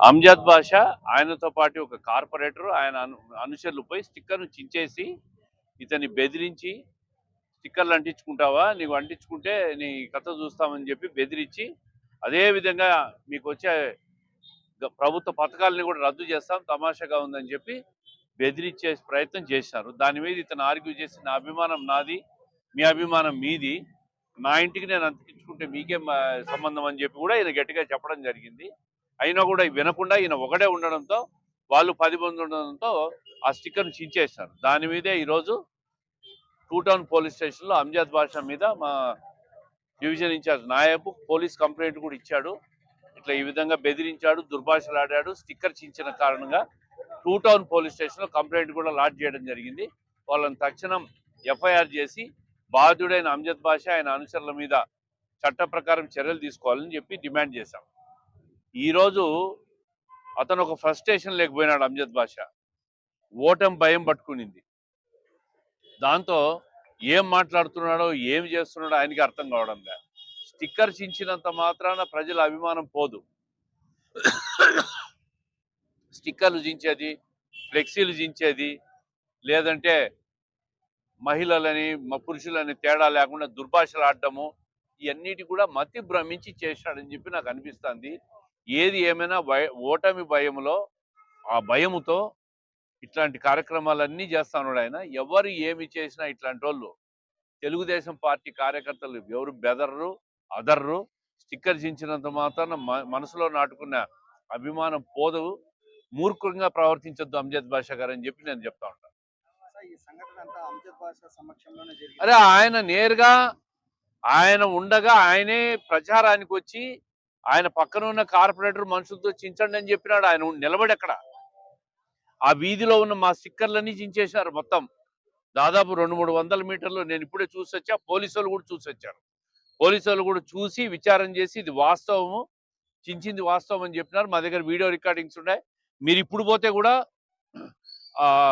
అమ్జాద్ బాషా ఆయనతో పాటు ఒక కార్పొరేటర్ ఆయన అను అనుచరులు పోయి స్టిక్కర్ను చించేసి ఇతన్ని బెదిరించి స్టిక్కర్లు అంటించుకుంటావా? నీకు అంటించుకుంటే నీ కథ చూస్తామని చెప్పి బెదిరించి అదే విధంగా మీకు వచ్చే ప్రభుత్వ పథకాలని కూడా రద్దు చేస్తాం తమాషాగా ఉందని చెప్పి బెదిరించే ప్రయత్నం చేశారు. దాని మీద ఇతను ఆర్గ్యూ చేసి నా అభిమానం నాది మీ అభిమానం మీది నా ఇంటికి నేను అంతకించుకుంటే మీకేం సంబంధం? అని చెప్పి కూడా ఈయన గట్టిగా చెప్పడం జరిగింది. అయినా కూడా వినకుండా ఈయన ఒకడే ఉండడంతో వాళ్ళు పది మంది ఉండడంతో ఆ స్టిక్కర్ను చించేస్తారు దాని మీదే ఈరోజు టూ టౌన్ పోలీస్ స్టేషన్లో అంజాద్ బాషా మీద మా డివిజన్ ఇన్ఛార్జ్ నాయబు పోలీస్ కంప్లైంట్ కూడా ఇచ్చాడు. ఇట్లా ఈ విధంగా బెదిరించాడు దుర్భాషలాడాడు స్టిక్కర్ చించిన కారణంగా టూ టౌన్ పోలీస్ స్టేషన్లో కంప్లైంట్ కూడా లాడ్జ్ చేయడం జరిగింది. వాళ్ళని తక్షణం ఎఫ్ఐఆర్ చేసి బాధ్యుడైన అంజద్ బాషా ఆయన అనుచరుల మీద చట్ట ప్రకారం చర్యలు తీసుకోవాలని చెప్పి డిమాండ్ చేశాం. ఈరోజు అతను ఒక ఫ్రస్ట్రేషన్ లేకపోయినాడు అంజద్ బాషా. ఓటం భయం పట్టుకునింది. దాంతో ఏం మాట్లాడుతున్నాడో ఏం చేస్తున్నాడో ఆయనకి అర్థం కావడం లే. స్టిక్కర్ చించినంత మాత్రాన ప్రజల అభిమానం పోదు. స్టిక్కర్లు జించేది ఫ్లెక్సీలు జించేది లేదంటే మహిళలని పురుషులని తేడా లేకుండా దుర్భాషలు ఆడటము ఇవన్నిటి కూడా మతి భ్రమించి చేశాడని చెప్పి నాకు అనిపిస్తుంది. ఏది ఏమైనా భయ ఓటమి భయములో ఆ భయముతో ఇట్లాంటి కార్యక్రమాలన్నీ చేస్తా ఉన్నాడు ఆయన. ఎవరు ఏమి చేసినా ఇట్లాంటి వాళ్ళు తెలుగుదేశం పార్టీ కార్యకర్తలు ఎవరు బెదర్రు అదర్రు స్టిక్కర్ చించినంత మాత్రాన మనసులో నాటుకున్న అభిమానం పోదు మూర్ఖంగా ప్రవర్తించొద్దు అంజద్ బాషా గారు అని చెప్పి నేను చెప్తా ఉంటాను అరే ఆయన నేరుగా ఆయన ఉండగా ఆయనే ప్రచారానికి వచ్చి ఆయన పక్కన ఉన్న కార్పొరేటర్ మనుషులతో చించండి అని చెప్పినాడు. ఆయన నిలబడి అక్కడ. ఆ వీధిలో ఉన్న మా స్టిక్కర్లన్నీ చించేశారు మొత్తం. దాదాపు రెండు మూడు వందల మీటర్లు నేను ఇప్పుడే చూసి వచ్చా. పోలీసు వాళ్ళు కూడా చూసి వచ్చారు. పోలీసు వాళ్ళు కూడా చూసి విచారం చేసి ఇది వాస్తవము చించింది వాస్తవం అని చెప్పినారు. మా దగ్గర వీడియో రికార్డింగ్స్ ఉన్నాయి. మీరు ఇప్పుడు పోతే కూడా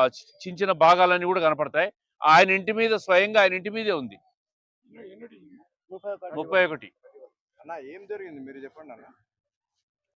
చించిన భాగాలన్నీ కూడా కనపడతాయి. ఆయన ఇంటి మీద స్వయంగా ఆయన ఇంటి మీదే ఉంది. ముప్పై ఒకటి. అన్న ఏం జరిగింది? మీరు చెప్పండి అన్న.